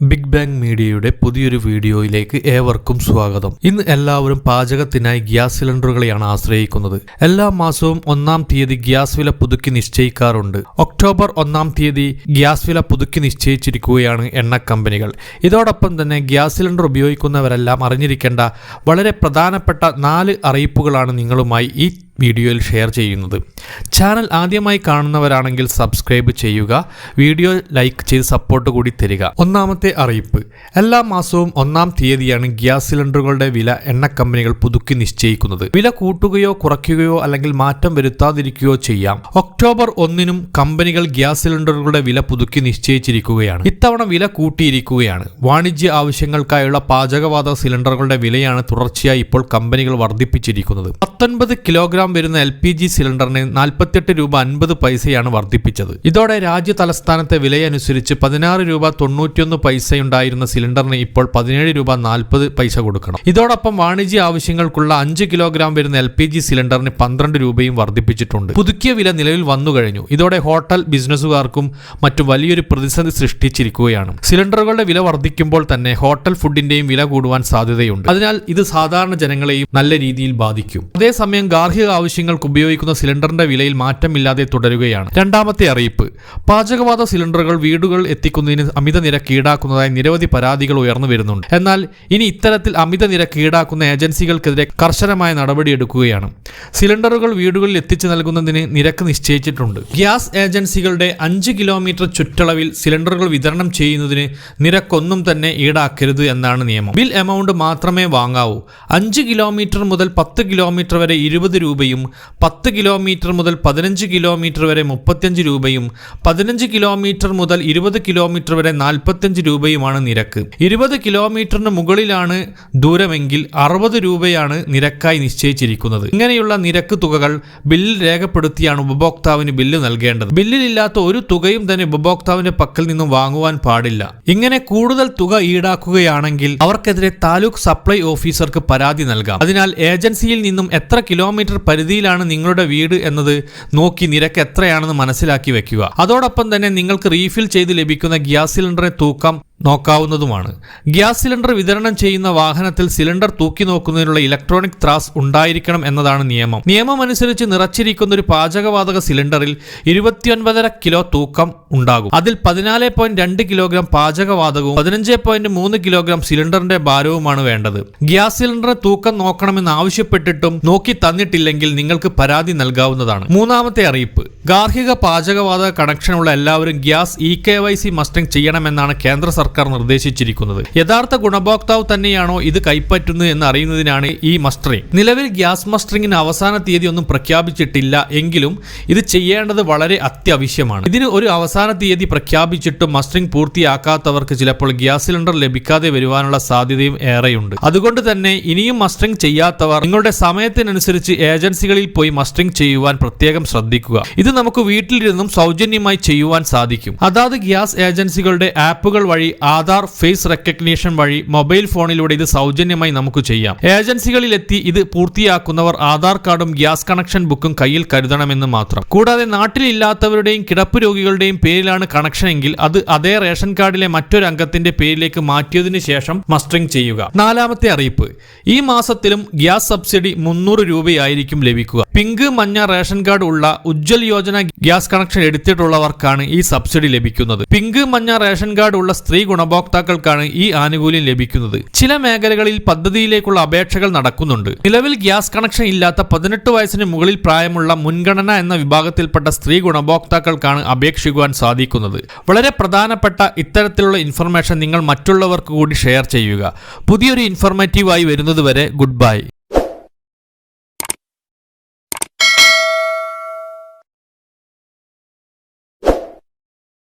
Big bang മീഡിയയുടെ പുതിയൊരു വീഡിയോയിലേക്ക് ഏവർക്കും സ്വാഗതം. ഇന്ന് എല്ലാവരും പാചകത്തിനായി ഗ്യാസ് സിലിണ്ടറുകളെയാണ് ആശ്രയിക്കുന്നത്. എല്ലാ മാസവും ഒന്നാം തീയതി ഗ്യാസ് വില പുതുക്കി നിശ്ചയിക്കാറുണ്ട്. ഒക്ടോബർ ഒന്നാം തീയതി ഗ്യാസ് വില പുതുക്കി നിശ്ചയിച്ചിരിക്കുകയാണ് എണ്ണ കമ്പനികൾ. ഇതോടൊപ്പം തന്നെ ഗ്യാസ് സിലിണ്ടർ ഉപയോഗിക്കുന്നവരെല്ലാം അറിഞ്ഞിരിക്കേണ്ട വളരെ പ്രധാനപ്പെട്ട നാല് അറിയിപ്പുകളാണ് നിങ്ങളുമായി ഈ വീഡിയോയിൽ ഷെയർ ചെയ്യുന്നത്. ചാനൽ ആദ്യമായി കാണുന്നവരാണെങ്കിൽ സബ്സ്ക്രൈബ് ചെയ്യുക. വീഡിയോ ലൈക്ക് ചെയ്ത് സപ്പോർട്ട് കൂടി തരിക. ഒന്നാമത്തെ അറിയിപ്പ്. എല്ലാ മാസവും ഒന്നാം തീയതിയാണ് ഗ്യാസ് സിലിണ്ടറുകളുടെ വില എണ്ണ കമ്പനികൾ പുതുക്കി നിശ്ചയിക്കുന്നത്. വില കൂട്ടുകയോ കുറയ്ക്കുകയോ അല്ലെങ്കിൽ മാറ്റം വരുത്താതിരിക്കുകയോ ചെയ്യാം. ഒക്ടോബർ ഒന്നിനും കമ്പനികൾ ഗ്യാസ് സിലിണ്ടറുകളുടെ വില പുതുക്കി നിശ്ചയിച്ചിരിക്കുകയാണ്. ഇത്തവണ വില കൂട്ടിയിരിക്കുകയാണ്. വാണിജ്യ ആവശ്യങ്ങൾക്കായുള്ള പാചകവാത സിലിണ്ടറുകളുടെ വിലയാണ് തുടർച്ചയായി ഇപ്പോൾ കമ്പനികൾ വർദ്ധിപ്പിച്ചിരിക്കുന്നത്. പത്തൊൻപത് കിലോഗ്രാം വരുന്ന എൽ പി ജി സിലിണ്ടറിന് നാൽപ്പത്തെട്ട് രൂപ അൻപത് പൈസയാണ് വർദ്ധിപ്പിച്ചത്. ഇതോടെ രാജ്യ തലസ്ഥാനത്തെ വിലയനുസരിച്ച് പതിനാറ് രൂപ തൊണ്ണൂറ്റിയൊന്ന് പൈസയുണ്ടായിരുന്ന സിലിണ്ടറിന് ഇപ്പോൾ പതിനേഴ് രൂപ നാൽപ്പത് പൈസ കൊടുക്കണം. ഇതോടൊപ്പം വാണിജ്യ ആവശ്യങ്ങൾക്കുള്ള അഞ്ച് കിലോഗ്രാം വരുന്ന എൽ പി ജി സിലിണ്ടറിന് പന്ത്രണ്ട് രൂപയും വർദ്ധിപ്പിച്ചിട്ടുണ്ട്. പുതുക്കിയ വില നിലവിൽ വന്നു കഴിഞ്ഞു. ഇതോടെ ഹോട്ടൽ ബിസിനസ്സുകാർക്കും മറ്റു വലിയൊരു പ്രതിസന്ധി സൃഷ്ടിച്ചിരിക്കുകയാണ്. സിലിണ്ടറുകളുടെ വില വർദ്ധിക്കുമ്പോൾ തന്നെ ഹോട്ടൽ ഫുഡിന്റെയും വില കൂടുവാൻ സാധ്യതയുണ്ട്. അതിനാൽ ഇത് സാധാരണ ജനങ്ങളെയും നല്ല രീതിയിൽ ബാധിക്കും. അതേസമയം ഗാർഹിക ആവശ്യങ്ങൾക്ക് ഉപയോഗിക്കുന്ന സിലിണ്ടറിന്റെ വിലയിൽ മാറ്റമില്ലാതെ തുടരുകയാണ്. രണ്ടാമത്തെ അറിയിപ്പ്. പാചകവാത സിലിണ്ടറുകൾ വീടുകൾ എത്തിക്കുന്നതിന് അമിത നിരക്ക് ഈടാക്കുന്നതായി നിരവധി പരാതികൾ ഉയർന്നു വരുന്നുണ്ട്. എന്നാൽ ഇനി ഇത്തരത്തിൽ അമിത നിരക്ക് ഈടാക്കുന്ന ഏജൻസികൾക്കെതിരെ കർശനമായ നടപടിയെടുക്കുകയാണ് സിലിണ്ടറുകൾ വീടുകളിൽ എത്തിച്ചു നൽകുന്നതിന് നിരക്ക് നിശ്ചയിച്ചിട്ടുണ്ട്. ഗ്യാസ് ഏജൻസികളുടെ അഞ്ച് കിലോമീറ്റർ ചുറ്റളവിൽ സിലിണ്ടറുകൾ വിതരണം ചെയ്യുന്നതിന് നിരക്കൊന്നും തന്നെ ഈടാക്കരുത് എന്നാണ് നിയമം. ബിൽ എമൗണ്ട് മാത്രമേ വാങ്ങാവൂ. അഞ്ച് കിലോമീറ്റർ മുതൽ പത്ത് കിലോമീറ്റർ വരെ ഇരുപത് രൂപയും പത്ത് കിലോമീറ്റർ മുതൽ പതിനഞ്ച് കിലോമീറ്റർ വരെ മുപ്പത്തിയഞ്ച് രൂപയും പതിനഞ്ച് കിലോമീറ്റർ മുതൽ ഇരുപത് കിലോമീറ്റർ വരെ നാൽപ്പത്തിയഞ്ച് രൂപയുമാണ് നിരക്ക്. ഇരുപത് കിലോമീറ്ററിന് മുകളിലാണ് ദൂരമെങ്കിൽ അറുപത് രൂപയാണ് നിരക്കായി നിശ്ചയിച്ചിരിക്കുന്നത്. ഇങ്ങനെയുള്ള നിരക്ക് തുകകൾ ബില്ലിൽ രേഖപ്പെടുത്തിയാണ് ഉപഭോക്താവിന് ബില്ല് നൽകേണ്ടത്. ബില്ലിലില്ലാത്ത ഒരു തുകയും തന്നെ ഉപഭോക്താവിന്റെ പക്കൽ നിന്നും വാങ്ങുവാൻ പാടില്ല. ഇങ്ങനെ കൂടുതൽ തുക ഈടാക്കുകയാണെങ്കിൽ അവർക്കെതിരെ താലൂക്ക് സപ്ലൈ ഓഫീസർക്ക് പരാതി നൽകാം. അതിനാൽ ഏജൻസിയിൽ നിന്നും എത്ര കിലോമീറ്റർ പരിധിയിലാണ് നിങ്ങളുടെ വീട് എന്നത് നോക്കി നിരക്ക് എത്രയാണെന്ന് മനസ്സിലാക്കി വെക്കുക. അതോടൊപ്പം തന്നെ നിങ്ങൾക്ക് റീഫിൽ ചെയ്ത് ലഭിക്കുന്ന ഗ്യാസ് സിലിണ്ടറിന്റെ തൂക്കം നോക്കാവുന്നതുമാണ്. ഗ്യാസ് സിലിണ്ടർ വിതരണം ചെയ്യുന്ന വാഹനത്തിൽ സിലിണ്ടർ തൂക്കി നോക്കുന്നതിനുള്ള ഇലക്ട്രോണിക് ത്രാസ് ഉണ്ടായിരിക്കണം എന്നതാണ് നിയമം. നിയമം അനുസരിച്ച് നിറച്ചിരിക്കുന്ന ഒരു പാചകവാതക സിലിണ്ടറിൽ ഇരുപത്തിയൊൻപതര കിലോ തൂക്കം ഉണ്ടാകും. അതിൽ പതിനാല് പോയിന്റ് രണ്ട് കിലോഗ്രാം പാചകവാതകവും പതിനഞ്ച് പോയിന്റ് മൂന്ന് കിലോഗ്രാം സിലിണ്ടറിന്റെ ഭാരവുമാണ് വേണ്ടത്. ഗ്യാസ് സിലിണ്ടർ തൂക്കം നോക്കണമെന്ന് ആവശ്യപ്പെട്ടിട്ടും നോക്കി തന്നിട്ടില്ലെങ്കിൽ നിങ്ങൾക്ക് പരാതി നൽകാവുന്നതാണ്. മൂന്നാമത്തെ അറിയിപ്പ്. ഗാർഹിക പാചകവാതക കണക്ഷനുള്ള എല്ലാവരും gas E K Y C mustering ചെയ്യണമെന്നാണ് കേന്ദ്ര സർക്കാർ നിർദ്ദേശിച്ചിരിക്കുന്നത്. യഥാർത്ഥ ഗുണഭോക്താവ് തന്നെയാണോ ഇത് കൈപ്പറ്റുന്നത് എന്ന് അറിയുന്നതിനാണ് ഈ മസ്റ്ററിംഗ്. നിലവിൽ ഗ്യാസ് മസ്റ്ററിംഗിന് അവസാന തീയതി ഒന്നും പ്രഖ്യാപിച്ചിട്ടില്ല എങ്കിലും ഇത് ചെയ്യേണ്ടത് വളരെ അത്യാവശ്യമാണ്. ഇതിന് ഒരു അവസാന തീയതി പ്രഖ്യാപിച്ചിട്ടും മസ്റ്ററിംഗ് പൂർത്തിയാക്കാത്തവർക്ക് ചിലപ്പോൾ ഗ്യാസ് സിലിണ്ടർ ലഭിക്കാതെ വരുവാനുള്ള സാധ്യതയും ഏറെയുണ്ട്. അതുകൊണ്ട് തന്നെ ഇനിയും മസ്റ്ററിംഗ് ചെയ്യാത്തവർ നിങ്ങളുടെ സമയത്തിനനുസരിച്ച് ഏജൻസികളിൽ പോയി മസ്റ്ററിംഗ് ചെയ്യുവാൻ പ്രത്യേകം ശ്രദ്ധിക്കുക. ഇത് നമുക്ക് വീട്ടിലിരുന്നും സൗജന്യമായി ചെയ്യുവാൻ സാധിക്കും. അതാത് ഗ്യാസ് ഏജൻസികളുടെ ആപ്പുകൾ വഴി ആധാർ ഫേസ് റെക്കഗ്നീഷൻ വഴി മൊബൈൽ ഫോണിലൂടെ ഇത് സൗജന്യമായി നമുക്ക് ചെയ്യാം. ഏജൻസികളിലെത്തി ഇത് പൂർത്തിയാക്കുന്നവർ ആധാർ കാർഡും ഗ്യാസ് കണക്ഷൻ ബുക്കും കയ്യിൽ കരുതണമെന്ന് മാത്രം. കൂടാതെ നാട്ടിലില്ലാത്തവരുടെയും കിടപ്പ് രോഗികളുടെയും പേരിലാണ് കണക്ഷൻ എങ്കിൽ അത് അതേ റേഷൻ കാർഡിലെ മറ്റൊരു അംഗത്തിന്റെ പേരിലേക്ക് മാറ്റിയതിനു ശേഷം മസ്റ്ററിംഗ് ചെയ്യുക. നാലാമത്തെ അറിയിപ്പ്. ഈ മാസത്തിലും ഗ്യാസ് സബ്സിഡി മുന്നൂറ് രൂപയായിരിക്കും ലഭിക്കുക. പിങ്ക് മഞ്ഞ റേഷൻ കാർഡ് ഉള്ള ഉജ്ജ്വൽ യോജന ഗ്യാസ് കണക്ഷൻ എടുത്തിട്ടുള്ളവർക്കാണ് ഈ സബ്സിഡി ലഭിക്കുന്നത്. പിങ്ക് മഞ്ഞ റേഷൻ കാർഡ് ഉള്ള സ്ത്രീ ഗുണഭോക്താക്കൾക്കാണ് ഈ ആനുകൂല്യം ലഭിക്കുന്നത്. ചില മേഖലകളിൽ പദ്ധതിയിലേക്കുള്ള അപേക്ഷകൾ നടക്കുന്നുണ്ട്. നിലവിൽ ഗ്യാസ് കണക്ഷൻ ഇല്ലാത്ത പതിനെട്ട് വയസ്സിന് മുകളിൽ പ്രായമുള്ള മുൻഗണന എന്ന വിഭാഗത്തിൽപ്പെട്ട സ്ത്രീ ഗുണഭോക്താക്കൾക്കാണ് അപേക്ഷിക്കുവാൻ സാധിക്കുന്നത്. വളരെ പ്രധാനപ്പെട്ട ഇത്തരത്തിലുള്ള ഇൻഫർമേഷൻ നിങ്ങൾ മറ്റുള്ളവർക്ക് കൂടി ഷെയർ ചെയ്യുക. പുതിയൊരു ഇൻഫോർമേറ്റീവായി വരുന്നതുവരെ ഗുഡ് ബൈ